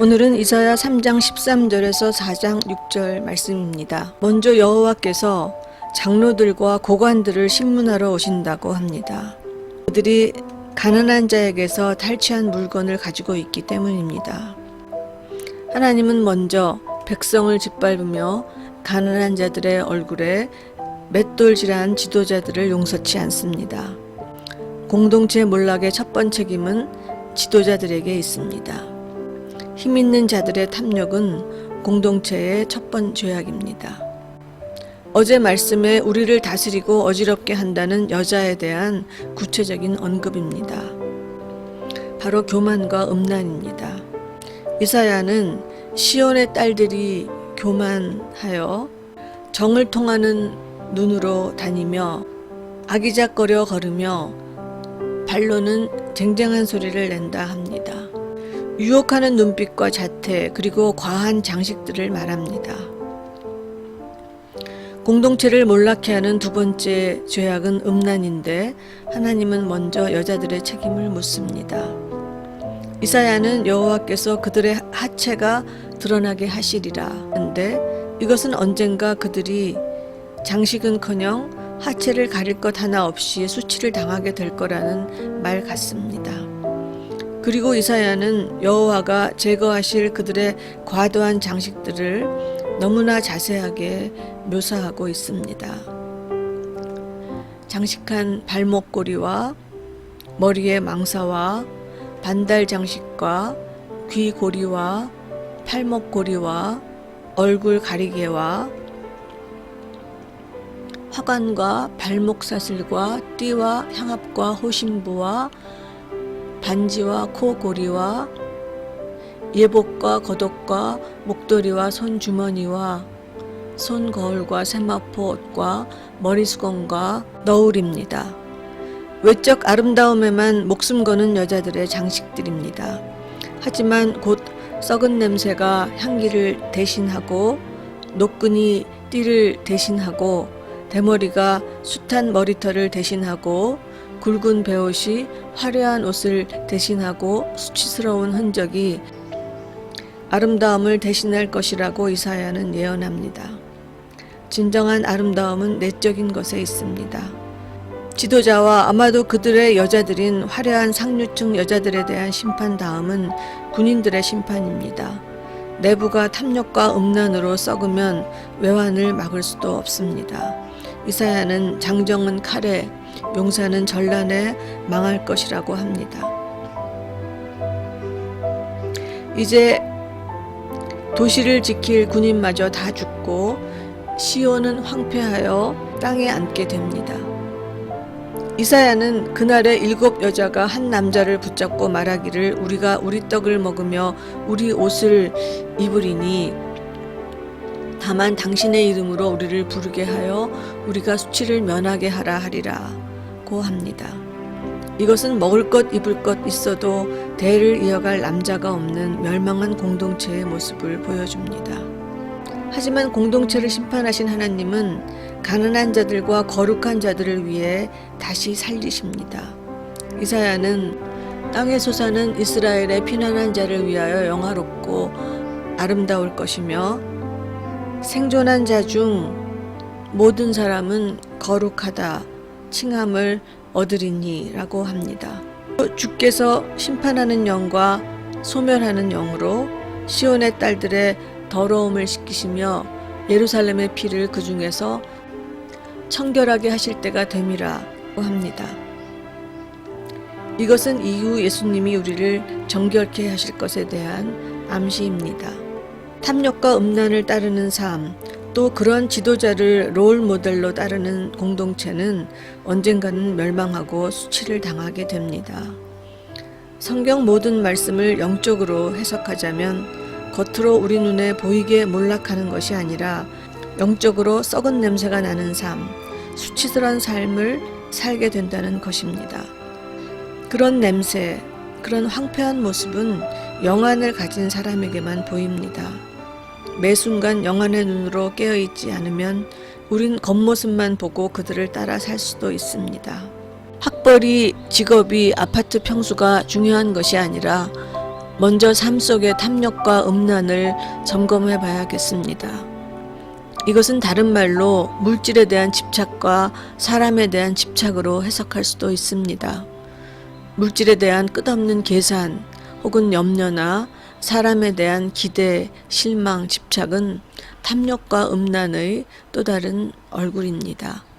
오늘은 이사야 3장 13절에서 4장 6절 말씀입니다. 먼저 여호와께서 장로들과 고관들을 신문하러 오신다고 합니다. 그들이 가난한 자에게서 탈취한 물건을 가지고 있기 때문입니다. 하나님은 먼저 백성을 짓밟으며 가난한 자들의 얼굴에 맷돌질한 지도자들을 용서치 않습니다. 공동체 몰락의 첫 번째 책임은 지도자들에게 있습니다. 힘 있는 자들의 탐욕은 공동체의 첫 번 죄악입니다. 어제 말씀에 우리를 다스리고 어지럽게 한다는 여자에 대한 구체적인 언급입니다. 바로 교만과 음란입니다. 이사야는 시온의 딸들이 교만하여 정을 통하는 눈으로 다니며 아기작거려 걸으며 발로는 쟁쟁한 소리를 낸다 합니다. 유혹하는 눈빛과 자태 그리고 과한 장식들을 말합니다. 공동체를 몰락해 하는 두 번째 죄악은 음란인데 하나님은 먼저 여자들의 책임을 묻습니다. 이사야는 여호와께서 그들의 하체가 드러나게 하시리라 한데 이것은 언젠가 그들이 장식은커녕 하체를 가릴 것 하나 없이 수치를 당하게 될 거라는 말 같습니다. 그리고 이사야는 여호와가 제거하실 그들의 과도한 장식들을 너무나 자세하게 묘사하고 있습니다. 장식한 발목고리와 머리의 망사와 반달 장식과 귀고리와 팔목고리와 얼굴 가리개와 화관과 발목 사슬과 띠와 향압과 호심부와 반지와 코고리와 예복과 겉옷과 목도리와 손주머니와 손거울과 세마포 옷과 머리수건과 너울입니다. 외적 아름다움에만 목숨 거는 여자들의 장식들입니다. 하지만 곧 썩은 냄새가 향기를 대신하고 노끈이 띠를 대신하고 대머리가 숱한 머리털을 대신하고 굵은 베옷이 화려한 옷을 대신하고 수치스러운 흔적이 아름다움을 대신할 것이라고 이사야는 예언합니다. 진정한 아름다움은 내적인 것에 있습니다. 지도자와 아마도 그들의 여자들인 화려한 상류층 여자들에 대한 심판 다음은 군인들의 심판입니다. 내부가 탐욕과 음란으로 썩으면 외환을 막을 수도 없습니다. 이사야는 장정은 칼에, 용사는 전란에 망할 것이라고 합니다. 이제 도시를 지킬 군인마저 다 죽고 시온은 황폐하여 땅에 앉게 됩니다. 이사야는 그날에 일곱 여자가 한 남자를 붙잡고 말하기를 우리가 우리 떡을 먹으며 우리 옷을 입으리니 다만 당신의 이름으로 우리를 부르게 하여 우리가 수치를 면하게 하라 하리라고 합니다. 이것은 먹을 것 입을 것 있어도 대를 이어갈 남자가 없는 멸망한 공동체의 모습을 보여줍니다. 하지만 공동체를 심판하신 하나님은 가난한 자들과 거룩한 자들을 위해 다시 살리십니다. 이사야는 땅에 솟아는 이스라엘의 피난한 자를 위하여 영화롭고 아름다울 것이며 생존한 자 중 모든 사람은 거룩하다 칭함을 얻으리니라고 합니다. 주께서 심판하는 영과 소멸하는 영으로 시온의 딸들의 더러움을 씻기시며 예루살렘의 피를 그 중에서 청결하게 하실 때가 됨이라고 합니다. 이것은 이후 예수님이 우리를 정결케 하실 것에 대한 암시입니다. 탐욕과 음란을 따르는 삶, 또 그런 지도자를 롤 모델로 따르는 공동체는 언젠가는 멸망하고 수치를 당하게 됩니다. 성경 모든 말씀을 영적으로 해석하자면 겉으로 우리 눈에 보이게 몰락하는 것이 아니라 영적으로 썩은 냄새가 나는 삶, 수치스러운 삶을 살게 된다는 것입니다. 그런 냄새, 그런 황폐한 모습은 영안을 가진 사람에게만 보입니다. 매 순간 영안의 눈으로 깨어있지 않으면 우린 겉모습만 보고 그들을 따라 살 수도 있습니다. 학벌이, 직업이, 아파트 평수가 중요한 것이 아니라 먼저 삶 속의 탐욕과 음란을 점검해 봐야겠습니다. 이것은 다른 말로 물질에 대한 집착과 사람에 대한 집착으로 해석할 수도 있습니다. 물질에 대한 끝없는 계산 혹은 염려나 사람에 대한 기대, 실망, 집착은 탐욕과 음란의 또 다른 얼굴입니다.